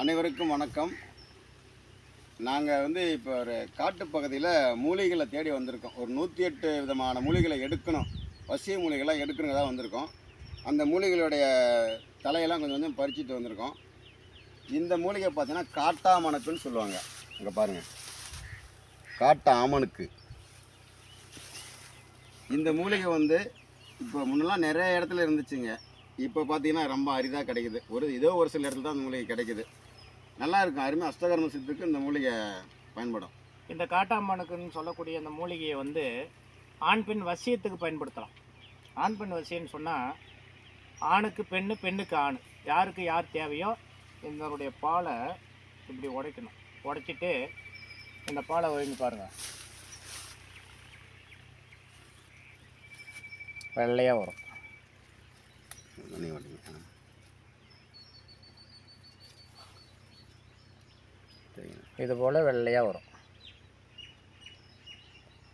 அனைவருக்கும் வணக்கம். நாங்கள் வந்து இப்போ ஒரு காட்டு பகுதியில் மூலிகளை தேடி வந்திருக்கோம். ஒரு நூற்றி எட்டு விதமான மூலிகைகளை எடுக்கணும். வசிய மூலிகளாக எடுக்கணுங்க தான் வந்திருக்கோம். அந்த மூலிகளுடைய தலையெல்லாம் கொஞ்சம் கொஞ்சம் பறிச்சுட்டு வந்திருக்கோம். இந்த மூலிகை பார்த்தீங்கன்னா காட்டாமணக்குன்னு சொல்லுவாங்க. இங்கே பாருங்கள் காட்டா ஆமணுக்கு இந்த மூலிகை வந்து இப்போ முன்னெல்லாம் நிறைய இடத்துல இருந்துச்சுங்க. இப்போ பார்த்தீங்கன்னா ரொம்ப அரிதாக கிடைக்குது. ஒரு ஏதோ ஒரு சில இடத்துல தான் அந்த மூலிகை கிடைக்குது. நல்லா இருக்கும். அருமை அஷ்டகர்ம சித்துக்கு இந்த மூலிகை பயன்படும். இந்த காட்டாமனுக்குன்னு சொல்லக்கூடிய இந்த மூலிகையை வந்து ஆண் பெண் வசியத்துக்கு பயன்படுத்தலாம். ஆண் பெண் வசியம்னு சொன்னால் ஆணுக்கு பெண்ணு பெண்ணுக்கு ஆண். யாருக்கு யார் தேவையோ இதனுடைய பாலை இப்படி உடைக்கணும். உடைச்சிட்டு இந்த பாலை ஒழுங்கு பாருங்கள் வெள்ளையாக வரும். நன்றி வணக்கம். இது போல் வெள்ளையாக வரும்.